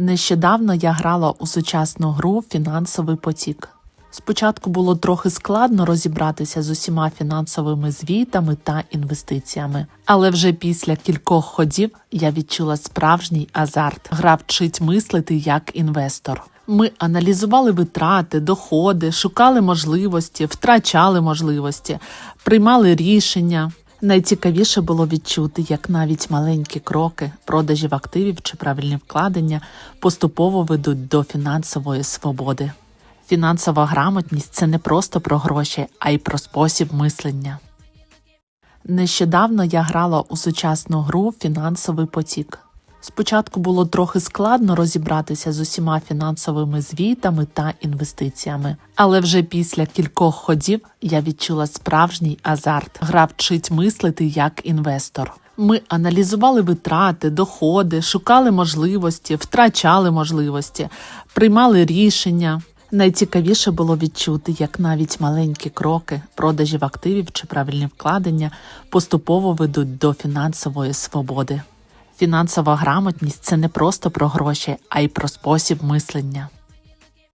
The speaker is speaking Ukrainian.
Нещодавно я грала у сучасну гру Фінансовий потік. Спочатку було трохи складно розібратися з усіма фінансовими звітами та інвестиціями, але вже після кількох ходів я відчула справжній азарт. Гра вчить мислити як інвестор. Ми аналізували витрати, доходи, шукали можливості, втрачали можливості, приймали рішення. Найцікавіше було відчути, як навіть маленькі кроки продажів активів чи правильні вкладення поступово ведуть до фінансової свободи. Фінансова грамотність це не просто про гроші, а й про спосіб мислення. Нещодавно я грала у сучасну гру Фінансовий потік. Спочатку було трохи складно розібратися з усіма фінансовими звітами та інвестиціями, але вже після кількох ходів я відчула справжній азарт. Гра вчить мислити як інвестор. Ми аналізували витрати, доходи, шукали можливості, втрачали можливості, приймали рішення. Найцікавіше було відчути, як навіть маленькі кроки продажів активів чи правильні вкладення поступово ведуть до фінансової свободи. Фінансова грамотність це не просто про гроші, а й про спосіб мислення.